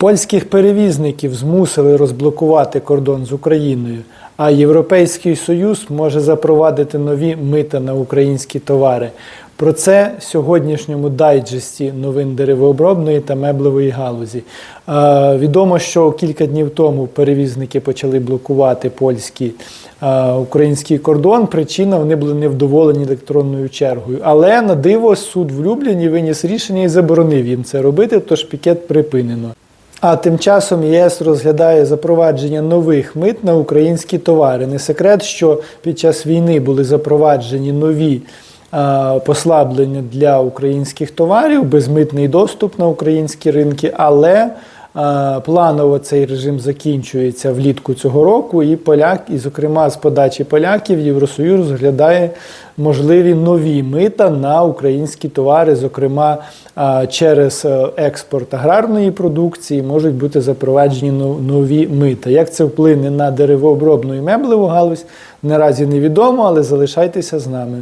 Польських перевізників змусили розблокувати кордон з Україною, а Європейський Союз може запровадити нові мита на українські товари. Про це в сьогоднішньому дайджесті новин деревообробної та меблевої галузі. Е, відомо, що кілька днів тому перевізники почали блокувати польський е, український кордон. Причина вони були невдоволені електронною чергою. Але на диво суд в Любліні виніс рішення і заборонив їм це робити, тож пікет припинено. А тим часом ЄС розглядає запровадження нових мит на українські товари. Не секрет, що під час війни були запроваджені нові е, послаблення для українських товарів, безмитний доступ на українські ринки, але планово цей режим закінчується влітку цього року, і поляк, і зокрема з подачі поляків, Євросоюз розглядає можливі нові мита на українські товари, зокрема е, через е, експорт аграрної продукції, можуть бути запроваджені нові мита. Як це вплине на деревообробну і меблеву галузь, наразі невідомо, але залишайтеся з нами.